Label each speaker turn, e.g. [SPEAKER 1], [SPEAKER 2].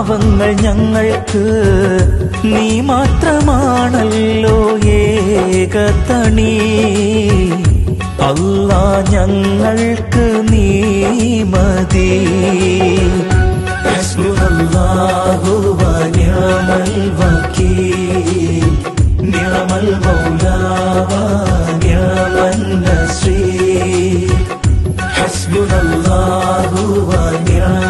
[SPEAKER 1] പാവങ്ങൾ ഞങ്ങൾക്ക് നീ മാത്രമാണല്ലോ ഏകതണി. അല്ല ഞങ്ങൾക്ക് നീ മതി. ശ്രീ നിഅമൽ വകീൽ നിഅമൽ ഹസ്ബുനല്ലാഹുവ നിഅമൽ